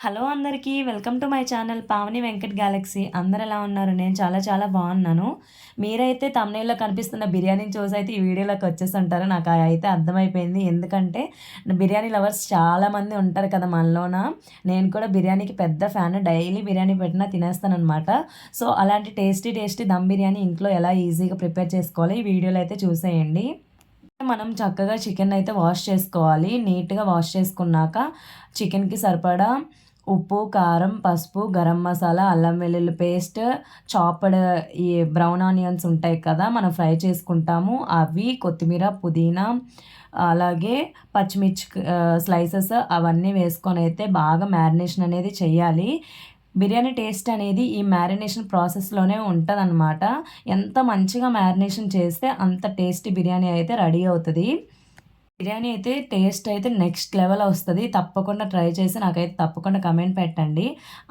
Hello అందరికీ welcome to my channel Pavani Venkat galaxy. అందరు ఎలా ఉన్నారు? నేను చాలా చాలా బాగున్నాను. మీరైతే తమ్నేల్లో కనిపిస్తున్న బిర్యానీ చూసి అయితే ఈ వీడియోలోకి వచ్చేస్తుంటారు. నాకు అయితే అర్థమైపోయింది. ఎందుకంటే బిర్యానీ లవర్స్ చాలామంది ఉంటారు కదా మనలోన. నేను కూడా బిర్యానీకి పెద్ద ఫ్యాన్. డైలీ బిర్యానీ పెట్టినా తినేస్తాననమాట సో అలాంటి టేస్టీ టేస్టీ దమ్ బిర్యానీ ఇంట్లో ఎలా ఈజీగా ప్రిపేర్ చేసుకోవాలి ఈ వీడియోలో అయితే చూసేయండి. మనం చక్కగా చికెన్ అయితే వాష్ చేసుకోవాలి. నీట్గా వాష్ చేసుకున్నాక చికెన్కి సరిపడా ఉప్పు కారం పసుపు గరం మసాలా అల్లం వెల్లుల్లి పేస్ట్ చాపడ్ ఈ బ్రౌన్ ఆనియన్స్ ఉంటాయి కదా మనం ఫ్రై చేసుకుంటాము. అవి కొత్తిమీర పుదీనా అలాగే పచ్చిమిర్చి స్లైసెస్ అవన్నీ వేసుకొని అయితే బాగా మ్యారినేషన్ అనేది చేయాలి. బిర్యానీ టేస్ట్ అనేది ఈ మ్యారినేషన్ ప్రాసెస్లోనే ఉంటుందన్నమాట. ఎంత మంచిగా మ్యారినేషన్ చేస్తే అంత టేస్టీ బిర్యానీ అయితే రెడీ అవుతుంది. బిర్యానీ అయితే టేస్ట్ అయితే నెక్స్ట్ లెవెల్ వస్తుంది. తప్పకుండా ట్రై చేసి నాకైతే తప్పకుండా కమెంట్ పెట్టండి.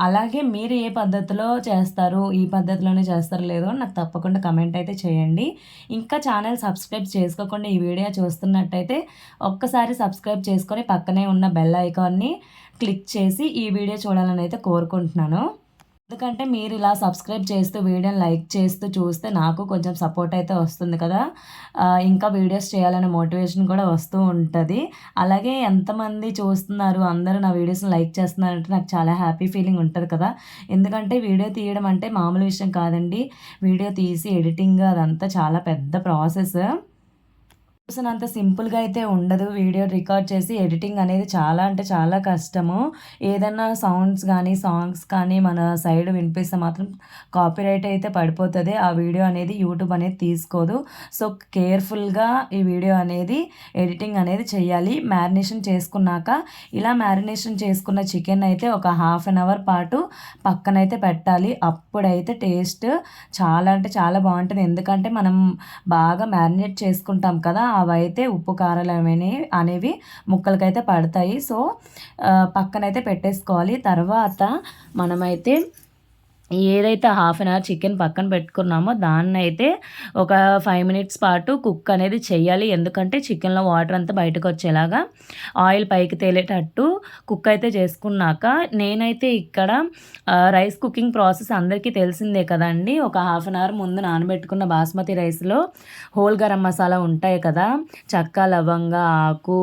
అలాగే మీరు ఏ పద్ధతిలో చేస్తారు ఈ పద్ధతిలోనే చేస్తారు లేదో నాకు తప్పకుండా కమెంట్ అయితే చేయండి. ఇంకా ఛానల్ సబ్స్క్రైబ్ చేసుకోకుండా ఈ వీడియో చూస్తున్నట్టయితే ఒక్కసారి సబ్స్క్రైబ్ చేసుకొని పక్కనే ఉన్న బెల్ ఐకాన్ని క్లిక్ చేసి ఈ వీడియో చూడాలని అయితే కోరుకుంటున్నాను. ఎందుకంటే మీరు ఇలా సబ్స్క్రైబ్ చేస్తూ వీడియోని లైక్ చేస్తూ చూస్తే నాకు కొంచెం సపోర్ట్ అయితే వస్తుంది కదా. ఇంకా వీడియోస్ చేయాలనే మోటివేషన్ కూడా వస్తూ ఉంటుంది. అలాగే ఎంతమంది చూస్తున్నారు అందరూ నా వీడియోస్ని లైక్ చేస్తున్నారంటే నాకు చాలా హ్యాపీ ఫీలింగ్ ఉంటుంది కదా. ఎందుకంటే వీడియో తీయడం అంటే మామూలు విషయం కాదండి. వీడియో తీసి ఎడిటింగ్ అదంతా చాలా పెద్ద ప్రాసెస్ చూసినంత సింపుల్గా అయితే ఉండదు. వీడియో రికార్డ్ చేసి ఎడిటింగ్ అనేది చాలా అంటే చాలా కష్టము. ఏదన్నా సౌండ్స్ కానీ సాంగ్స్ కానీ మన సైడ్ వినిపిస్తే మాత్రం కాపీరైట్ అయితే పడిపోతుంది. ఆ వీడియో అనేది యూట్యూబ్ అనేది తీసుకోదు. సో కేర్ఫుల్గా ఈ వీడియో అనేది ఎడిటింగ్ అనేది చేయాలి. మ్యారినేషన్ చేసుకున్నాక ఇలా మ్యారినేషన్ చేసుకున్న చికెన్ అయితే ఒక హాఫ్ అన్ అవర్ పాటు పక్కనైతే పెట్టాలి. అప్పుడైతే టేస్ట్ చాలా అంటే చాలా బాగుంటుంది. ఎందుకంటే మనం బాగా మ్యారినేట్ చేసుకుంటాం కదా అవైతే ఉప్పు కారాలు అనేవి అనేవి ముక్కలకైతే పడతాయి. సో పక్కనైతే పెట్టేసుకోవాలి. తర్వాత మనమైతే ఏదైతే హాఫ్ అన్ అవర్ చికెన్ పక్కన పెట్టుకున్నామో దాన్ని అయితే ఒక ఫైవ్ మినిట్స్ పాటు కుక్ అనేది చేయాలి. ఎందుకంటే చికెన్లో వాటర్ అంతా బయటకు వచ్చేలాగా ఆయిల్ పైకి తేలేటట్టు కుక్ అయితే చేసుకున్నాక నేనైతే ఇక్కడ రైస్ కుకింగ్ ప్రాసెస్ అందరికీ తెలిసిందే కదండి. ఒక హాఫ్ అన్ అవర్ ముందు నానబెట్టుకున్న బాస్మతి రైస్లో హోల్ గరం మసాలా ఉంటాయి కదా. చక్క లవంగ ఆకు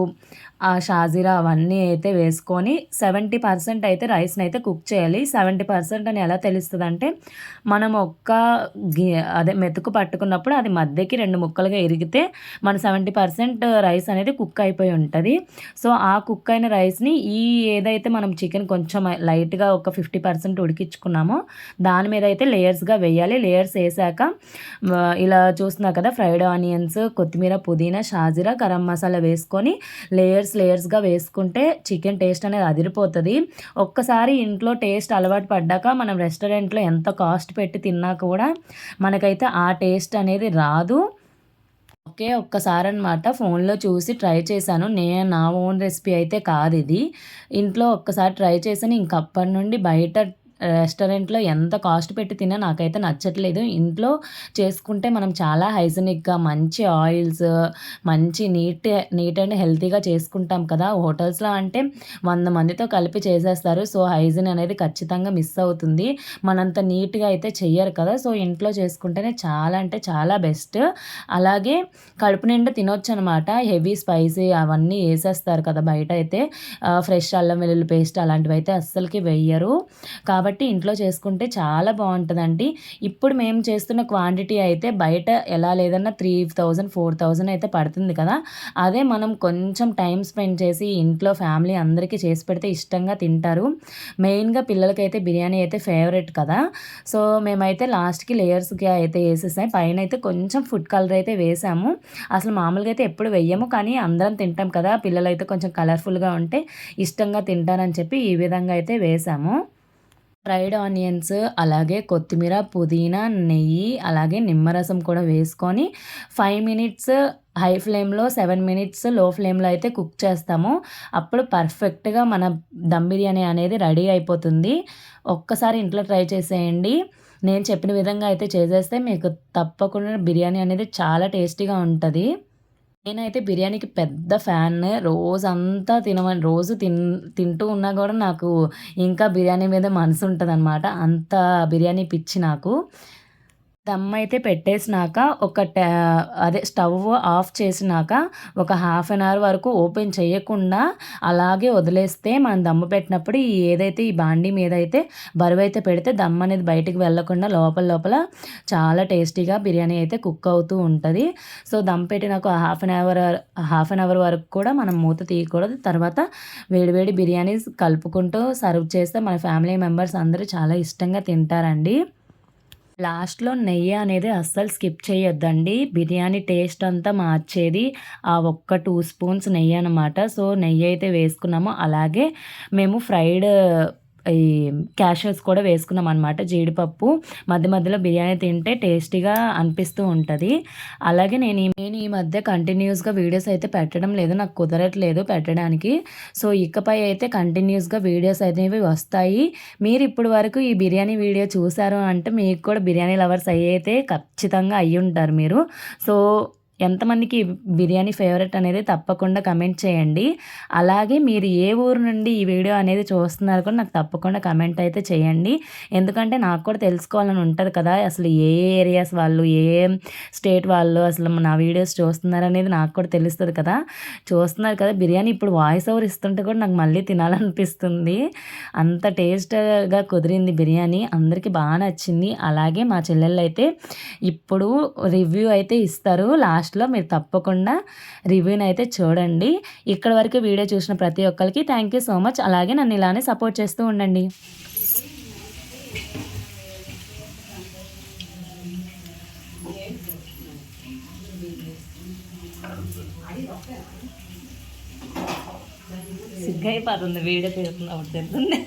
ఆ షాజీరా అవన్నీ అయితే వేసుకొని సెవెంటీ పర్సెంట్ అయితే రైస్ని అయితే కుక్ చేయాలి. సెవెంటీ పర్సెంట్ అని ఎలా తెలుస్తుంది అంటే మనం ఒక్క అదే మెతుకు పట్టుకున్నప్పుడు అది మధ్యకి రెండు ముక్కలుగా ఇరిగితే మన సెవెంటీ పర్సెంట్ రైస్ అనేది కుక్ అయిపోయి ఉంటుంది. సో ఆ కుక్ అయిన రైస్ని ఈ ఏదైతే మనం చికెన్ కొంచెం లైట్గా ఒక ఫిఫ్టీ పర్సెంట్ ఉడికించుకున్నామో దాని మీద అయితే లేయర్స్గా వేయాలి. లేయర్స్ వేసాక ఇలా చూస్తున్నా కదా ఫ్రైడ్ ఆనియన్స్ కొత్తిమీర పుదీనా షాజీరా గరం మసాలా వేసుకొని లేయర్స్ లేయర్స్ లేయర్స్గా వేసుకుంటే చికెన్ టేస్ట్ అనేది అదిరిపోతుంది. ఒక్కసారి ఇంట్లో టేస్ట్ అలవాటు పడ్డాక మనం రెస్టారెంట్లో ఎంత కాస్ట్ పెట్టి తిన్నా కూడా మనకైతే ఆ టేస్ట్ అనేది రాదు. ఓకే ఒక్కసారి అనమాట ఫోన్లో చూసి ట్రై చేశాను. నేను నా ఓన్ రెసిపీ అయితే కాదు ఇది. ఇంట్లో ఒక్కసారి ట్రై చేశాను. ఇంకప్పటి నుండి బయట రెస్టారెంట్లో ఎంత కాస్ట్ పెట్టి తిన్నా నాకైతే నచ్చట్లేదు. ఇంట్లో చేసుకుంటే మనం చాలా హైజనిక్గా మంచి ఆయిల్స్ మంచి నీట్ నీట్ అండ్ హెల్తీగా చేసుకుంటాం కదా. హోటల్స్లో అంటే వంద మందితో కలిపి చేసేస్తారు. సో హైజీన్ అనేది ఖచ్చితంగా మిస్ అవుతుంది. మనంత నీట్గా అయితే చెయ్యరు కదా. సో ఇంట్లో చేసుకుంటేనే చాలా అంటే చాలా బెస్ట్. అలాగే కడుపు నిండా తినొచ్చు అనమాట హెవీ స్పైసీ అవన్నీ వేసేస్తారు కదా బయట అయితే. ఫ్రెష్ అల్లం వెల్లుల్లి పేస్ట్ అలాంటివి అయితే అస్సలకి వెయ్యరు కాబట్టి కాబట్టి ఇంట్లో చేసుకుంటే చాలా బాగుంటుందండి. ఇప్పుడు మేము చేస్తున్న క్వాంటిటీ అయితే బయట ఎలా లేదన్నా త్రీ థౌజండ్ ఫోర్ థౌజండ్ అయితే పడుతుంది కదా. అదే మనం కొంచెం టైం స్పెండ్ చేసి ఇంట్లో ఫ్యామిలీ అందరికీ చేసి పెడితే ఇష్టంగా తింటారు. మెయిన్గా పిల్లలకైతే బిర్యానీ అయితే ఫేవరెట్ కదా. సో మేమైతే లాస్ట్కి లేయర్స్కి అయితే వేసేసాం. పైన అయితే కొంచెం ఫుడ్ కలర్ అయితే వేసాము. అసలు మామూలుగా అయితే ఎప్పుడు వెయ్యము కానీ అందరం తింటాం కదా. పిల్లలు అయితే కొంచెం కలర్ఫుల్గా ఉంటే ఇష్టంగా తింటారని చెప్పి ఈ విధంగా అయితే వేసాము. ఫ్రైడ్ ఆనియన్స్ అలాగే కొత్తిమీర పుదీనా నెయ్యి అలాగే నిమ్మరసం కూడా వేసుకొని ఫైవ్ మినిట్స్ హై ఫ్లేమ్లో సెవెన్ మినిట్స్లో ఫ్లేమ్లో అయితే కుక్ చేస్తాము. అప్పుడు పర్ఫెక్ట్గా మన దమ్ బిర్యానీ అనేది రెడీ అయిపోతుంది. ఒక్కసారి ఇంట్లో ట్రై చేసేయండి. నేను చెప్పిన విధంగా అయితే చేసేస్తే మీకు తప్పకుండా బిర్యానీ అనేది చాలా టేస్టీగా ఉంటుంది. నేనైతే బిర్యానీకి పెద్ద ఫ్యాన్ రోజంతా తినమని రోజు తిన్ తింటూ ఉన్నా కూడా నాకు ఇంకా బిర్యానీ మీద మనసు ఉంటుంది అంత బిర్యానీ పిచ్చి నాకు. దమ్ అయితే పెట్టేసినాక ఒక అదే స్టవ్ ఆఫ్ చేసినాక ఒక హాఫ్ అన్ అవర్ వరకు ఓపెన్ చేయకుండా అలాగే వదిలేస్తే మనం దమ్ము పెట్టినప్పుడు ఏదైతే ఈ బాండీ మీద అయితే బరువు అయితే పెడితే దమ్ అనేది బయటికి వెళ్ళకుండా లోపల లోపల చాలా టేస్టీగా బిర్యానీ అయితే కుక్ అవుతూ ఉంటుంది. సో దమ్ పెట్టినాక half an hour half an hour వరకు కూడా మనం మూత తీయకూడదు. తర్వాత వేడివేడి బిర్యానీ కలుపుకుంటూ సర్వ్ చేస్తే మన ఫ్యామిలీ మెంబర్స్ అందరూ చాలా ఇష్టంగా తింటారండి. లాస్ట్లో నెయ్యి అనేది అస్సలు స్కిప్ చేయొద్దండి. బిర్యానీ టేస్ట్ అంతా మార్చేది ఆ ఒక్క టూ స్పూన్స్ నెయ్యి అనమాట సో నెయ్యి అయితే వేసుకున్నాము. అలాగే మేము ఫ్రైడ్ ఈ క్యాషెస్ కూడా వేసుకున్నాం అనమాట జీడిపప్పు మధ్య మధ్యలో బిర్యానీ తింటే టేస్టీగా అనిపిస్తూ ఉంటుంది. అలాగే నేను ఈ నేను ఈ మధ్య కంటిన్యూస్గా వీడియోస్ అయితే పెట్టడం లేదు. నాకు కుదరట్లేదు పెట్టడానికి. సో ఇకపై అయితే కంటిన్యూస్గా వీడియోస్ అనేవి వస్తాయి. మీరు ఇప్పుడు వరకు ఈ బిర్యానీ వీడియో చూసారు అంటే మీకు కూడా బిర్యానీ లవర్స్ అయితే ఖచ్చితంగా అయ్యి ఉంటారు మీరు. సో ఎంతమందికి బిర్యానీ ఫేవరెట్ అనేది తప్పకుండా కమెంట్ చేయండి. అలాగే మీరు ఏ ఊరు నుండి ఈ వీడియో అనేది చూస్తున్నారు కూడా నాకు తప్పకుండా కమెంట్ అయితే చేయండి. ఎందుకంటే నాకు కూడా తెలుసుకోవాలని ఉంటుంది కదా అసలు ఏ ఏరియాస్ వాళ్ళు ఏ స్టేట్ వాళ్ళు అసలు నా వీడియోస్ చూస్తున్నారు అనేది నాకు కూడా తెలుస్తుంది కదా. చూస్తున్నారు కదా బిర్యానీ ఇప్పుడు వాయిస్ ఓవర్ ఇస్తుంటే కూడా నాకు మళ్ళీ తినాలనిపిస్తుంది. అంత టేస్ట్గా కుదిరింది బిర్యానీ అందరికీ బాగా నచ్చింది. అలాగే మా చెల్లెళ్ళు అయితే ఇప్పుడు రివ్యూ అయితే ఇస్తారు. లాస్ట్ లాస్ట్లో మీరు తప్పకుండా రివ్యూని అయితే చూడండి. ఇక్కడ వరకు వీడియో చూసిన ప్రతి ఒక్కరికి థ్యాంక్ యూ సో మచ్. అలాగే నన్ను ఇలానే సపోర్ట్ చేస్తూ ఉండండి. సిగ్గైపోతుంది వీడియో తీరుతున్నప్పుడు తెలుస్తుంది.